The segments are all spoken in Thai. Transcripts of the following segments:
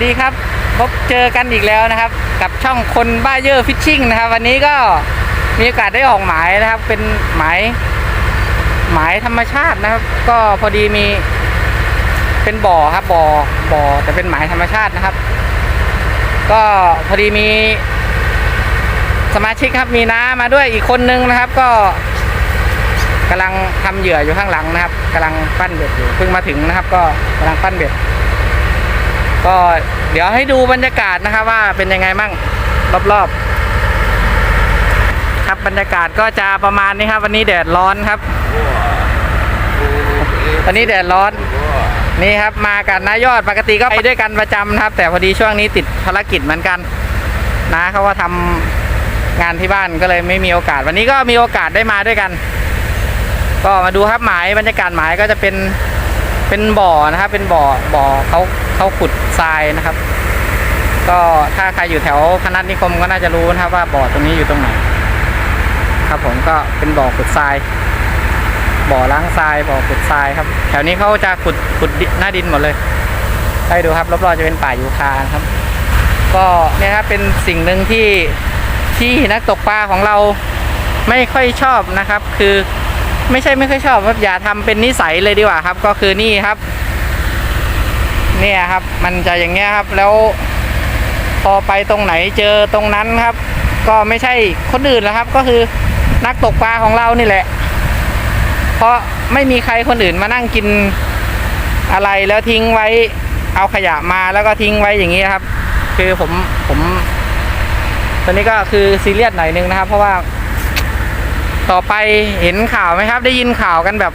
สวัสดีครับพบเจอกันอีกแล้วนะครับ กับช่องคนบ้าเยอร์ฟิชชิ่งนะครับ วันนี้ก็มีโอกาสได้ออกหมายนะครับ เป็นหมายหมายธรรมชาตินะครับ ก็พอดีมี เป็นบ่อครับบ่อบ่อแต่เป็นหมายธรรมชาตินะครับ ก็พอดีมี สมาชิกครับมีน้ามาด้วยอีกคนนึงนะครับ ก็กำลังทำเหยื่ออยู่ข้างหลังนะครับกำลังปั้นเบ็ดอยู่เพิ่งมาถึงนะครับ ก็กำลังปั้นเบ็ด ก็เดี๋ยวให้ดูบรรยากาศนะครับว่าเป็นยังไงมั่งรอบๆ ครับบรรยากาศก็จะประมาณนี้ครับ วันนี้แดดร้อนครับ วันนี้แดดร้อน นี่ครับมากันนายอดปกติก็ไปด้วยกันประจำนะครับ แต่พอดีช่วงนี้ติดภารกิจเหมือนกัน นะเขาว่าทำงานที่บ้านก็เลยไม่มีโอกาส วันนี้ก็มีโอกาสได้มาด้วยกัน ก็มาดูครับหมายบรรยากาศหมายก็จะเป็น เป็นบ่อนะครับ เป็นบ่อบ่อเขาเขาขุดทรายนะครับ ก็ถ้าใครอยู่แถวพนัสนิคมก็น่าจะรู้นะครับว่าบ่อตรงนี้อยู่ตรงไหน ครับ ผมก็เป็นบ่อขุดทราย บ่อล้างทรายบ่อขุดทรายครับ แถวนี้เขาจะขุดขุดหน้าดินหมดเลยให้ดูครับรอบๆจะเป็นป่ายูคาครับ ก็เนี่ยครับเป็นสิ่งหนึ่งที่ที่นักตกปลาของเราไม่ค่อยชอบนะครับ คือ ไม่ใช่ไม่ค่อยชอบครับอย่าทำเป็นนิสัยเลยดีกว่าครับ ก็คือนี่ครับ เนี่ยครับ มันจะอย่างเงี้ยครับ แล้ว พอไปตรงไหนเจอตรงนั้นครับ ก็ไม่ใช่คนอื่นแล้วครับ ก็คือนักตกปลาของเรานี่แหละ เพราะไม่มีใครคนอื่นมานั่งกินอะไรแล้วทิ้งไว้เอาขยะมาแล้วก็ทิ้งไว้อย่างนี้ครับ คือผมผม ตอนนี้ก็คือซีเรียสหน่อยนึงนะครับ เพราะว่า ต่อไปเห็นข่าวไหมครับ ได้ยินข่าวกันแบบ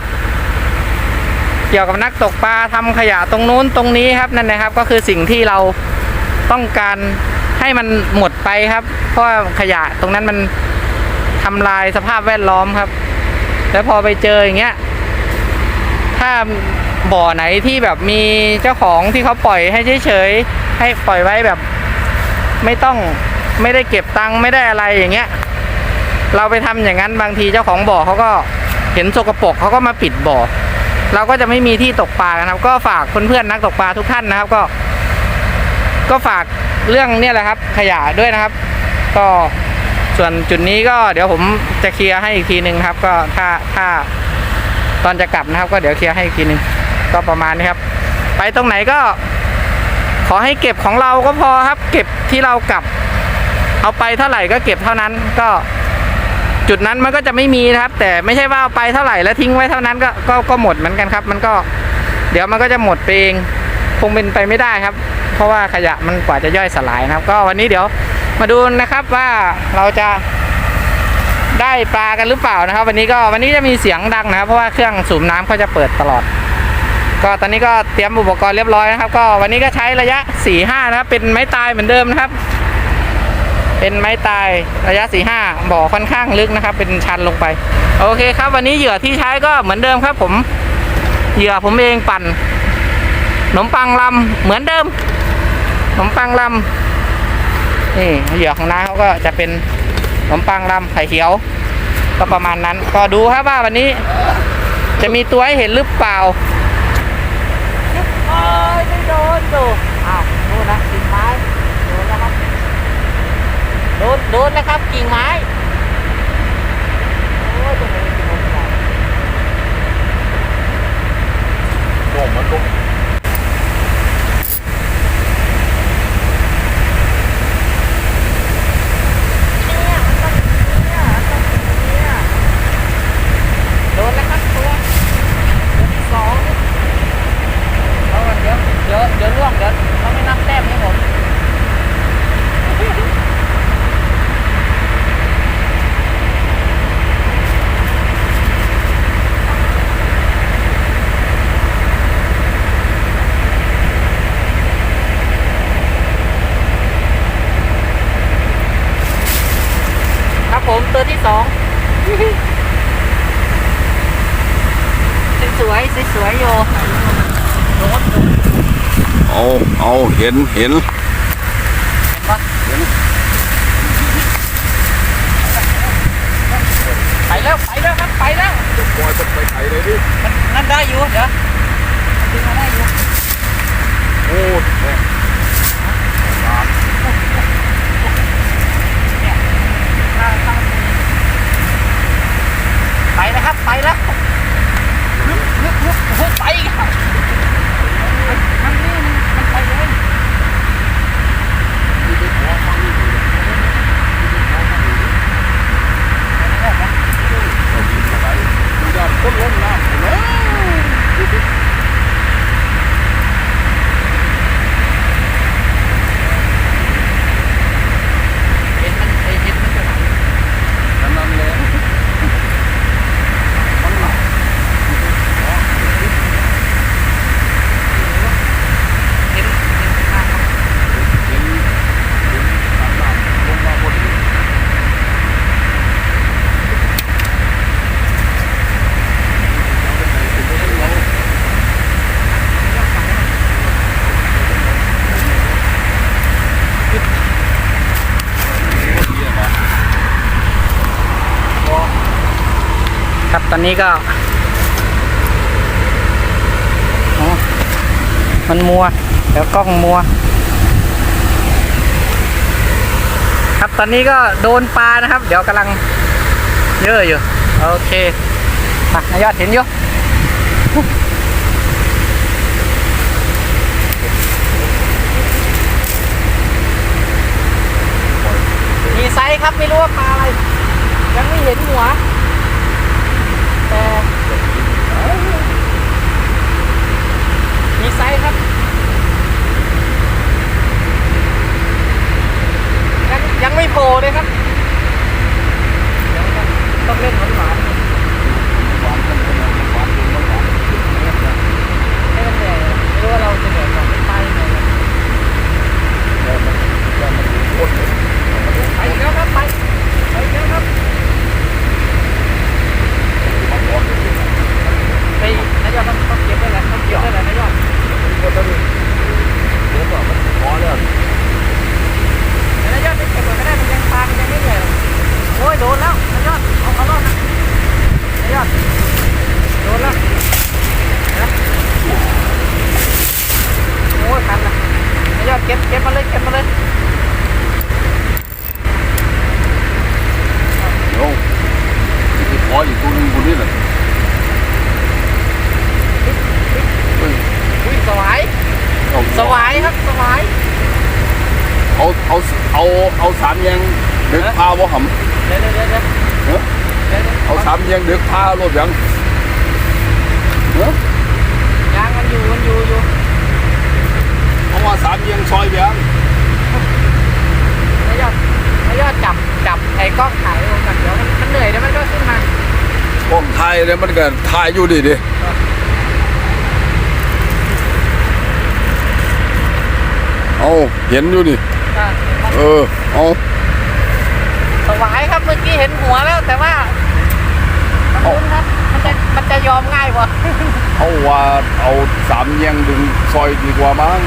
เกี่ยวกับนักตกปลาทำขยะตรงนู้นตรงนี้ครับนั่นนะครับ ก็คือสิ่งที่เราต้องการให้มันหมดไปครับ เพราะขยะตรงนั้นมันทำลายสภาพแวดล้อมครับ แล้วพอไปเจออย่างเงี้ย ถ้าบ่อไหนที่แบบมีเจ้าของที่เขาปล่อยให้เฉยๆให้ปล่อยไว้แบบ ไม่ต้องไม่ได้เก็บตังค์ไม่ได้อะไรอย่างเงี้ย เราไปทำอย่างนั้นบางทีเจ้าของบ่อเขาก็เห็นสกปรกเขาก็มาปิดบ่อ เราก็จะไม่มีที่ตกปลากันครับ ก็ฝากเพื่อนๆนักตกปลาทุกท่านนะครับ ก็ ก็ฝากเรื่องเนี่ยแหละครับ ขยะด้วยนะครับ ก็ส่วนจุดนี้ก็เดี๋ยวผมจะเคลียร์ให้อีกทีหนึ่งครับ ก็ถ้าถ้าตอนจะกลับนะครับ ก็เดี๋ยวเคลียร์ให้อีกทีหนึ่งก็ประมาณนี้ครับ ไปตรงไหนก็ ขอให้เก็บของเราก็พอครับ เก็บที่เรากลับ เอาไปเท่าไหร่ก็เก็บเท่านั้นก็ จุดนั้นมันก็จะไม่มีนะครับ แต่ไม่ใช่ว่าเอาไปเท่าไหร่แล้วทิ้งไว้เท่านั้นก็ก็ก็หมดเหมือนกันครับ มันก็เดี๋ยวมันก็จะหมดไปเองคงเป็นไปไม่ได้ครับ เพราะว่าขยะมันกว่าจะย่อยสลายนะครับ ก็วันนี้เดี๋ยวมาดูนะครับว่าเราจะได้ปลากันหรือเปล่านะครับ วันนี้ก็วันนี้จะมีเสียงดังนะครับ เพราะว่าเครื่องสูบน้ำเขาจะเปิดตลอด ก็ตอนนี้ก็เตรียมอุปกรณ์เรียบร้อยนะครับ ก็วันนี้ก็ใช้ระยะ4ี่ห้านะครับเป็นไม้ตายเหมือนเดิมนะครับ เป็นไม้ตายระยะ4ีห้าบ่อค่อนข้างลึกนะครับ เป็นชันลงไป โอเคครับ วันนี้เหยื่อที่ใช้ก็เหมือนเดิมครับผม เหยื่อผมเองปั่นขนมปังลำเหมือนเดิมขนมปังลำนี่เหยื่อของน้าเขาก็จะเป็นขนมปังลำไข่เขียว ก็ประมาณนั้น ก็ดูครับว่าวันนี้ จะมีตัวให้เห็นหรือเปล่าโอ้ยไม่โดนดูอ้าวดนนะกิ่งไม้โดนแล้วครับ โดนโดนนะครับกิ่งไม้โอ้ยตรงนี้กิ่งไม้โด่งมันก็ เนี่ยมันต้องเนี่ยมันต้องเนี่ยโดนแล้วครับตัวตัวที่สองเอาก่อนเดี๋ยวเดี๋ยวเดี๋ยวล่วงเดี๋ยวเขาไม่นับแต้มให้ผม ครับผมตัวที่ สองสวยๆสวยๆโยโดนโดนเอาเอาเห็นเห็นเห็นปะไปแล้วไปแล้วครับไปแล้วปล่อยมันไปไกลเลยดิมันนั่นได้อยู่เดี๋ยวดึงมาได้อยู่โอ้ นะครับ ไปแล้ว อนนี้ก็มันมัวเดี๋ยวกล้องมัว ครับตอนนี้ก็โดนปลานะครับ เดี๋ยวกำลังเยอะอยู่ โอเคมานายยอดเห็นอยู่มีไซส์ครับไม่รู้ว่าปลาอะไร ยังไม่เห็นหัว แต่ มีไซส์ครับ ยังยังไม่โผล่เลยครับเดี๋ยวต้องเล่นหวานๆให้มันเหนื่อยไม่รู้ว่าเราจะเหนื่อยก่อนไปยังไงครับไปอีกแล้วครับไปไปอีกแล้วครับไปนายยอดต้องต้องเก็บได้แหละต้องเก็บได้แหละนายยอดแต่นายยอดไปเก็บก่อนก็ได้มันยังปลามันยังไม่เหนื่อยหรอกโอ้ยโดนแล้วนายยอดเอาเอารอบนะนายยอดโดนแล้วเห็นไหมโอ้ยทันละนายยอดเก็บเก็บมาเลยเก็บมาเลยโอ้ที่ขออีกตัวหนึงคนนี้แหละเฮ้ยอุ้ยสวายเอาสวายครับสวายเอาเอาเอาเอาสามแยงเด็กพาบ่หำเดี๋ยวเดี๋ยวเดี๋ยวเดี๋ยวเอ้อเดี๋ยวเอาสามแยงเด็กพารถยังเอ้อยางมันอยู่มันอยู่อยู่ เอามาสามแยงซอยยังนายยอดนายยอดจับจับไอ้กล้องถ่ายลงกันเดี๋ยวมันมันเหนื่อยเดี๋ยวมันก็ขึ้นมากล้องถ่ายเนี่ยมันก็ถ่ายอยู่ดิดิเอาเห็นอยู่ดิอะเออเอาสวายครับเมื่อกี้เห็นหัวแล้วแต่ว่ามันลุ้นครับมันจะมันจะยอมง่ายกว่าเอาว่าเอาสามแยงดึงซอยดีกว่ามั้ง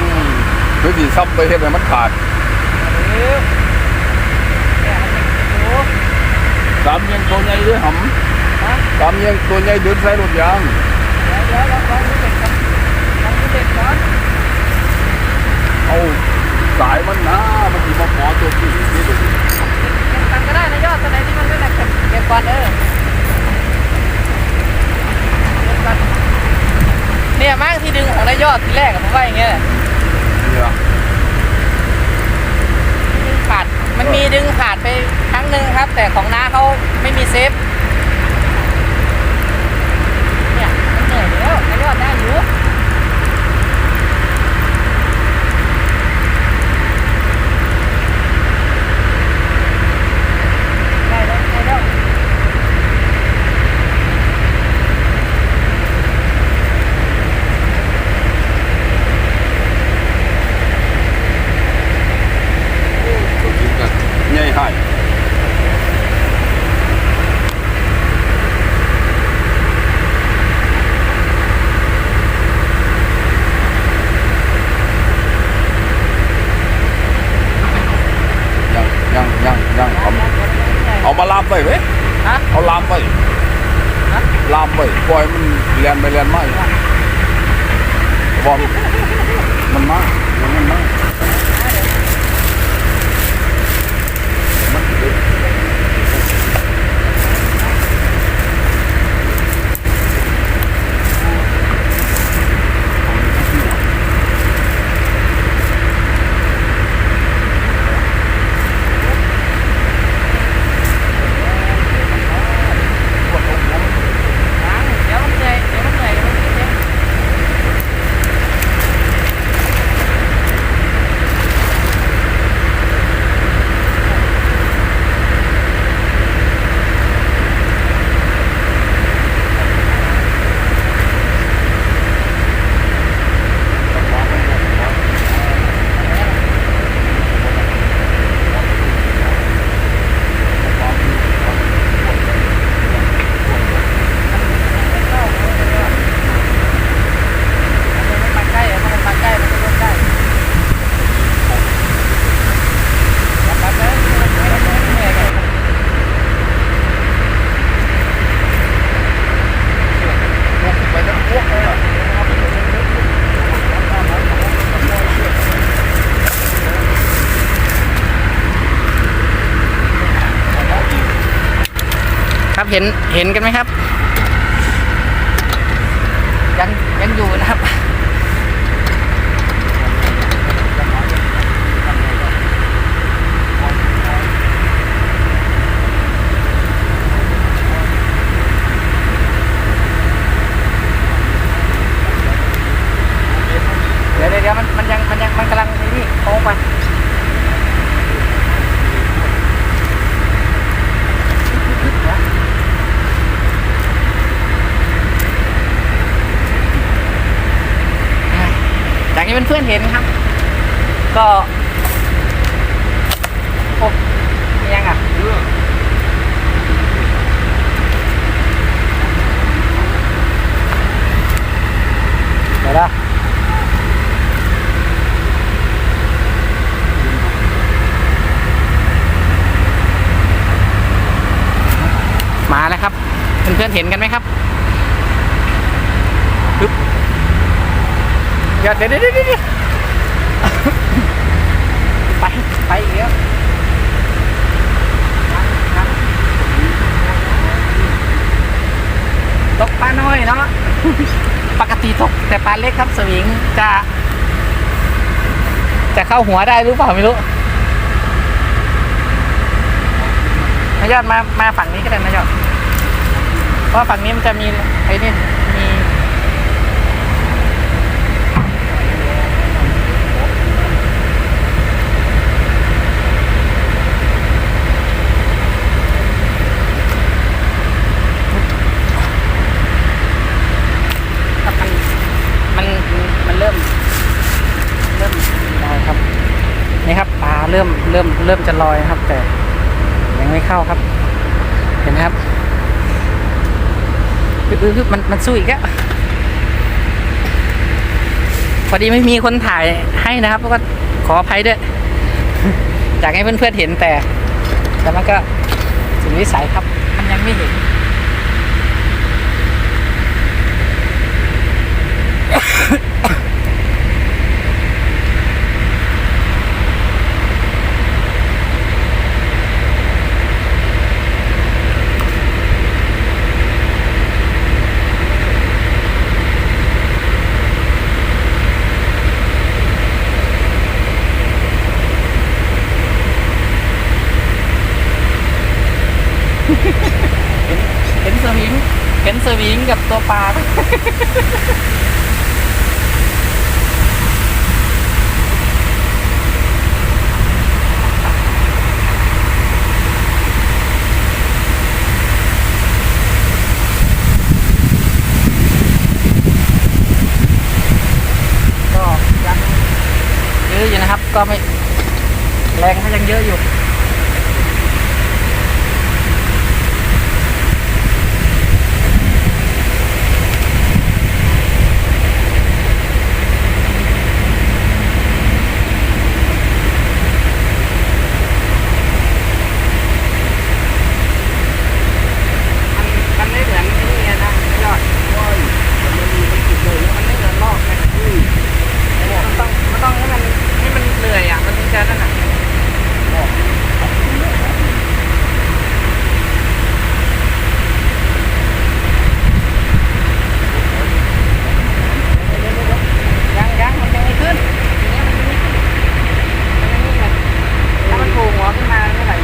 หรือที่ซับไปเฮ็ดให้มันขาดเออเนี่ยมันจะโอ้สามแยงตัวใหญ่ด้วยหฮะำสามแยงตัวใหญ่เดินใส่รถยางเดี๋ยวเดี๋ยวลองลองดูเด็กครับลองดูเด็กก่อนเอาสายมันนะมันสิมาขอตัวพี่นี่ดูดิเก็บกันก็ได้นายยอดตัวไหนที่มันไม่หนักเก็บเก็บก่อนเออเก็บก่อนเนี่ยมากที่ดึงของนายยอดทีแรกอะผมว่าอย่างเงี้ย เหรอ ดึงขาด มันมีดึงขาดไปครั้งหนึ่งครับ แต่ของน้าเขาไม่มีเซฟ เนี่ยมันเหนื่อยแล้วนายยอดได้อยู่ได้แล้วได้แล้ว ตัวจริงกันใหญ่ให้ยังยังยังยังเอาเอามาลามไปเว้ย ฮะเอาลามไปฮะลามไปปล่อยมันเลียนไปเลียนมาอีกบอลมันมามันมามันเด็ก เดี๋ยวมันเหนื่อยเดี๋ยวมันเหนื่อยเดี๋ยวมันเหนื่อย เห็นเห็นกันไหมครับ ยังยังอยู่นะครับ เดี๋ยวเดี๋ยวเดี๋ยวมันมันยังมันยังมันกำลังไอ้นี่โค้งไปจากที่เพื่อนๆเห็นครับ ก็โอ้ยังอะ เดี๋ยวนะมาแล้วครับ เพื่อนๆเห็นกันไหมครับปึ๊บเดี๋ยวเดี๋ยวเดี๋ยวเดี๋ยวเดี๋ยวไป ไปอีกแล้วตกปลาน้อยเนาะ ปกติตกแต่ปลาเล็กครับสวิงจะ จะเข้าหัวได้หรือเปล่าไม่รู้นายยอดมามาฝั่งนี้ก็ได้นายยอดเพราะฝั่งนี้มันจะมีไอ้นี่มีครับมันมันมันเริ่ม เริ่มลอยครับ นี่ครับปลาเริ่ม เริ่มจะลอยครับ แต่ยังไม่เข้าครับ เห็นไหมครับอึ๊บอึ๊บอึ๊บมันมันสู้อีกแล้วพอดีไม่มีคนถ่ายให้นะครับก็ขออภัยด้วย อยากให้เพื่อนๆเห็นแต่ แต่มันก็สุดวิสัยครับ มันยังไม่เห็น เห็นสวิง เห็นสวิงกับตัวปลา ก็ยังเยอะอยู่นะครับ ก็ไม่ แรงก็ยังเยอะอยู่ มันมันไม่เหมือนไอ้นี่นะยอดมันไม่เหมือนลอกนะมันต้องมันต้องให้มันให้มันเหนื่อยอะ มันถึงจะนั่นอะยังยังมันยังไม่ขึ้นอย่างเงี้ยมันยังไม่ขึ้นมันยังไม่ไงถ้ามันโผล่หัวขึ้นมาเมื่อไหร่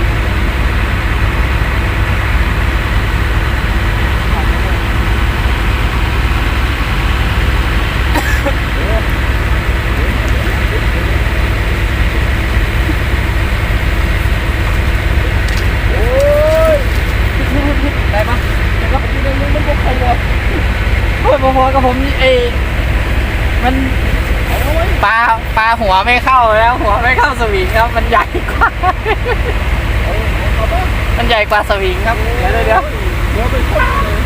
โอ้ยได้ปะได้ปะที่เรื่องมันพกใครวะโอ้ยพอๆกับผมนี่เอยมันปลาปลาหั วไม่เข้าแล้วหัวไม่เข้าสวิงครับ มันใหญ่กว่า มันใหญ่กว่าสวิงครับเดี๋ยวเดี๋ยวเดี๋ยวเดี๋ยวไปชนเลย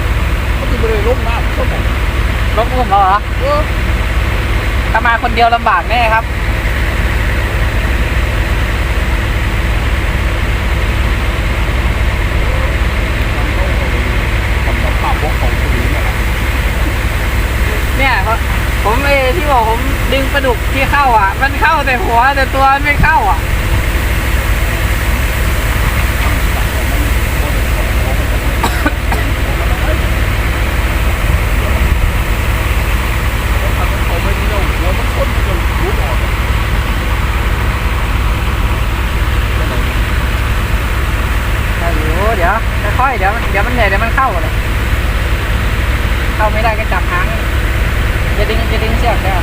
เขาจะไปเลยล้มน้ำชนไหนรถอุ้มเราเหรอเออถ้ามาคนเดียวลำบากแน่ครับ ที่บอกผมดึงปลาดุกที่เข้าอะ มันเข้าแต่หัวแต่ตัวไม่เข้าอะเดี๋ยวค่อยเดี๋ยวเดี๋ยวมันเหนื่อยเดี๋ยวมันเข้าเลย เข้าไม่ได้ก็จับหาง จะดึงจะดึงเชือกได้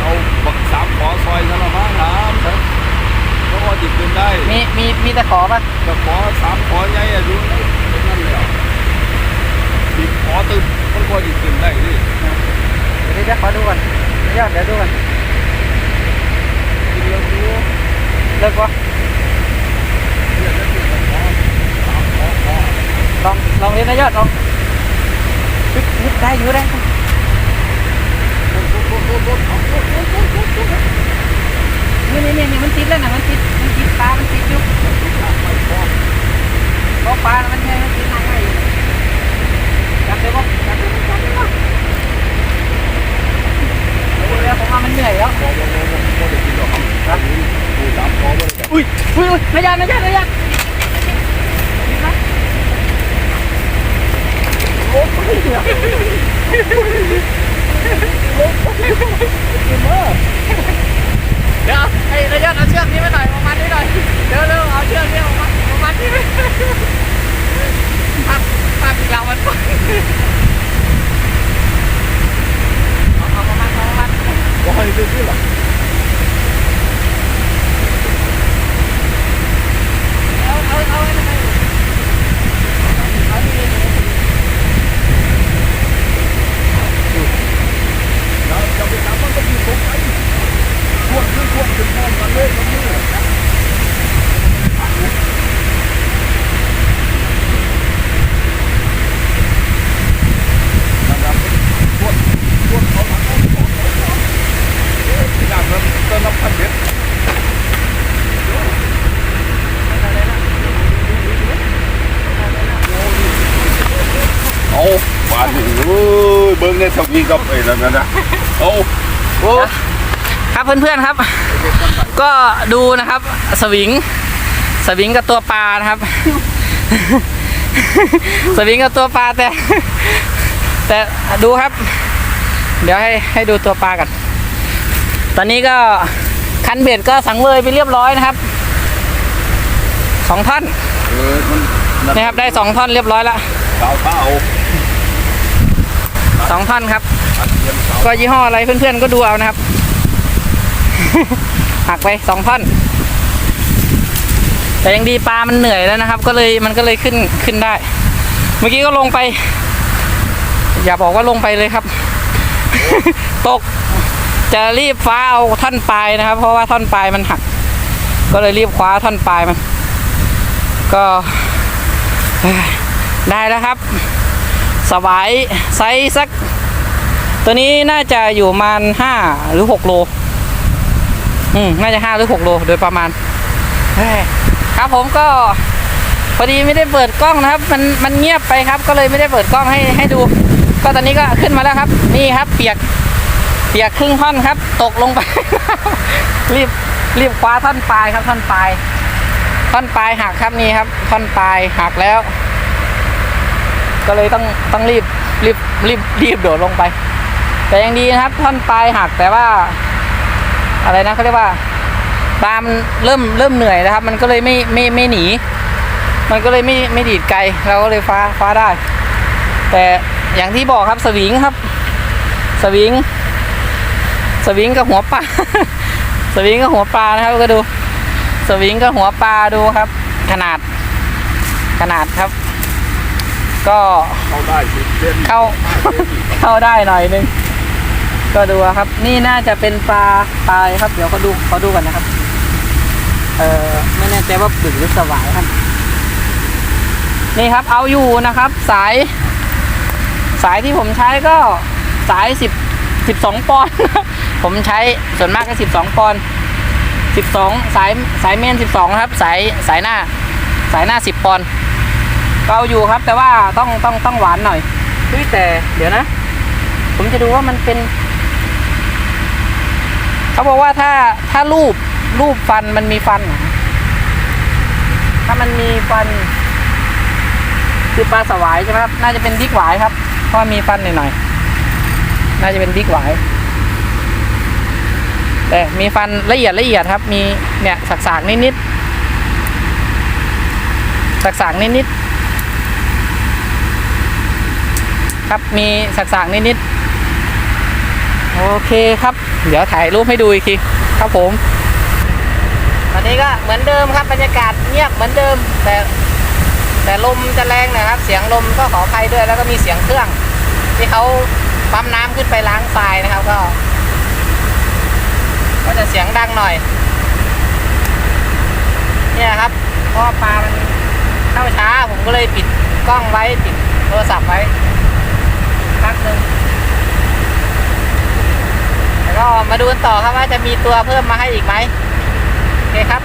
เอาบักสามขอซอยกันละมั้งน้ำเพราะว่าจิตเป็นได้มีมีมีตะขอป่ะแต่ขอสามขอใหญ่อะดูนี่เป็นนั่นเลยอะจิตขอตึมมันก็จิตเป็นได้ดิเดี๋ยวเดี๋ยวขอดูก่อนยอดเดี๋ยวดูก่อนกินแล้วดูเลิกวะเนี่ยจะเป็นขอสามขอขอลองลองเล่นนะยอดลอง ฮึบฮึบได้อยู่ได้นี่นี่นี่นี่มันติดแล้วนะมันติดมันติดปลา มันติดอยู่เพราะปลา มันแค่มันติดหนักให้อยู่จับได้ปะจับได้ปะจับได้ปะเดี๋ยวผมว่ามันเหนื่อยแล้วขอบ่บ่บ่บ่ได้กินหรอกครับดูสามขอบ่ได้อุ้ยอุ้ยอุ้ยไม่ยันไม่ยันไม่ยันโอ้ย เดี๋ยวเดี๋ยวไอ้ระยะเอาเชือกนี้มาหน่อยประมาณนี้หน่อยเดี๋ยวเร็วเอาเชือกนี้ออกมาประมาณนี้พักพักอีกแล้วมันเอาเอาประมาณเอาประมาณบ่ให้ซื้อหรอกเอาเอาเอาได้เอาดีๆ แล้ว จะไปตามมันก็อยู่ตรงไหนทวนขึ้นทวนขึ้นพร้อมกันเลยมันนี่นะครับทวนทวนเขาหลังเขาเขาเขาอยากจะเติมน้ำพันเม็ดเอาบ้านนี่เอ้ยเบิ้งในทวีกับไอ้นั่นนะ เอาโอ้ครับเพื่อนๆครับ ก็ดูนะครับ สวิง สวิงกับตัวปลานะครับ สวิงกับตัวปลาแต่ แต่ดูครับ เดี๋ยวให้ให้ดูตัวปลากันตอนนี้ก็คันเบ็ดก็สังเวยไปเรียบร้อยนะครับสองท่อนเออมันนะครับได้สองท่อนเรียบร้อยแล้วสาวเท้า สองท่อนครับ ก็ยี่ห้ออะไรเพื่อนๆก็ดูเอานะครับ หักไปสองท่อน แต่ยังดีปลามันเหนื่อยแล้วนะครับ ก็เลยมันก็เลยขึ้นขึ้นได้ เมื่อกี้ก็ลงไป อย่าบอกว่าลงไปเลยครับ ตกจะรีบฟ้าเอาท่อนปลายนะครับ เพราะว่าท่อนปลายมันหัก ก็เลยรีบคว้าท่อนปลายมัน ก็ได้แล้วครับ สวายไซส์สัก ตัวนี้น่าจะอยู่ประมาณห้าหรือหกโล อืม น่าจะห้าหรือหกโลโดยประมาณ ครับผมก็ พอดีไม่ได้เปิดกล้องนะครับ มันมันเงียบไปครับ ก็เลยไม่ได้เปิดกล้องให้ให้ดู ก็ตอนนี้ก็ขึ้นมาแล้วครับ นี่ครับ เปียก เปียกครึ่งท่อนครับ ตกลงไป รีบรีบคว้าท่อนปลายครับท่อนปลายท่อนปลายหักครับนี่ครับ ท่อนปลายหักแล้ว ก็เลยต้องต้องรีบรีบรีบรีบโดดลงไป แต่ยังดีนะครับท่อนปลายหักแต่ว่า อะไรนะเขาเรียกว่าปลามันเริ่มเริ่มเหนื่อยนะครับ มันก็เลยไม่ไม่ไม่หนี มันก็เลยไม่ไม่ดีดไกลเราก็เลยฟ้าฟ้าได้ แต่อย่างที่บอกครับสวิงครับ สวิง สวิงกับหัวปลาสวิงกับหัวปลานะครับก็ดู สวิงกับหัวปลาดูครับ ขนาดขนาดครับ ก็เข้าได้สิเส้นเข้า เข้าได้หน่อยนึง ก็ดูครับ นี่น่าจะเป็นปลาปลาครับ เดี๋ยวเขาดูเขาดูกันนะครับ เออไม่แน่ใจว่าปึกหรือสวายครับ นี่ครับเอาอยู่นะครับ สาย สายที่ผมใช้ก็สายสิบสิบสองปอนด์ผมใช้ส่วนมากก็สิบสองปอนด์สิบสองสายสายเมนสิบสองครับ สายสายหน้า สายหน้าสิบปอนด์ก็ เอาอยู่ครับ แต่ว่าต้องต้องต้องหวานหน่อยเฮ้ยแต่เดี๋ยวนะ ผมจะดูว่ามันเป็น เขาบอกว่าถ้าถ้ารูปรูปฟันมันมีฟัน ถ้ามันมีฟัน คือปลาสวายใช่ไหมครับ น่าจะเป็นบิ๊กหวายครับ เพราะมีฟันหน่อยๆน่าจะเป็นบิ๊กหวายแต่มีฟันละเอียดละเอียดครับ มีเนี่ยสักๆนิดๆสักๆนิดๆ ครับมีสักๆนิดๆโอเคครับ เดี๋ยวถ่ายรูปให้ดูอีกทีครับผมวันนี้ก็เหมือนเดิมครับบรรยากาศเงียบเหมือนเดิม แต่ แต่ลมจะแรงนะครับ เสียงลมก็ขออภัยด้วย แล้วก็มีเสียงเครื่อง ที่เขาปั๊มน้ำขึ้นไปล้างทรายนะครับ ก็ ก็จะเสียงดังหน่อย เนี่ยครับเพราะว่าปลามันเข้าช้าผมก็เลยปิดกล้องไว้ปิดโทรศัพท์ไว้ พักหนึ่งแล้วก็มาดูกันต่อครับว่าจะมีตัวเพิ่มมาให้อีกไหมโอเคครับ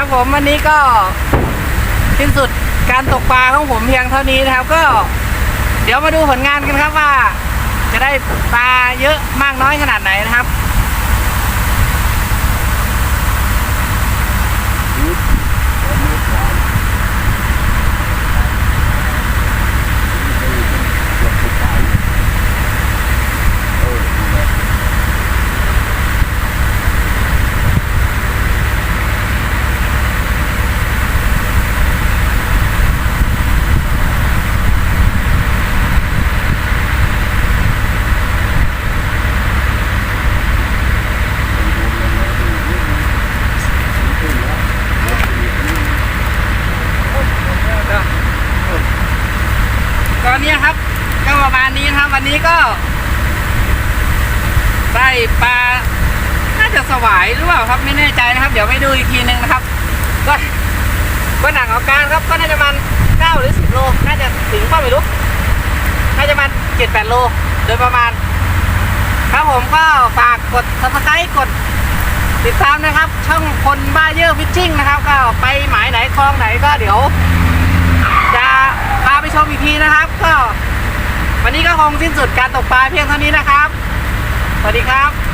ครับผมวันนี้ก็สิ้นสุดการตกปลาของผมเพียงเท่านี้นะครับ ก็ เดี๋ยวมาดูผลงานกันครับว่า จะได้ปลาเยอะมากน้อยขนาดไหนนะครับ ตอนนี้ครับก็ประมาณนี้นะครับ วันนี้ก็ ได้ปลาน่าจะสวายหรือเปล่าครับไม่แน่ใจนะครับ เดี๋ยวไปดูอีกทีนึงนะครับ ก็ก็หนักเอาการครับก็น่าจะมันเก้าหรือสิบโลน่าจะถึงเปล่าไม่รู้น่าจะมันเจ็ดแปดโลโดยประมาณ ครับผมก็ฝากกด subscribe กดติดตามนะครับ ช่องคนบ้าเยอะฟิชชิ่งนะครับ ก็ไปหมายไหนคลองไหนก็เดี๋ยว จะพาไปชมอีกทีนะครับ ก็ วันนี้ก็คงสิ้นสุดการตกปลาเพียงเท่านี้นะครับ สวัสดีครับ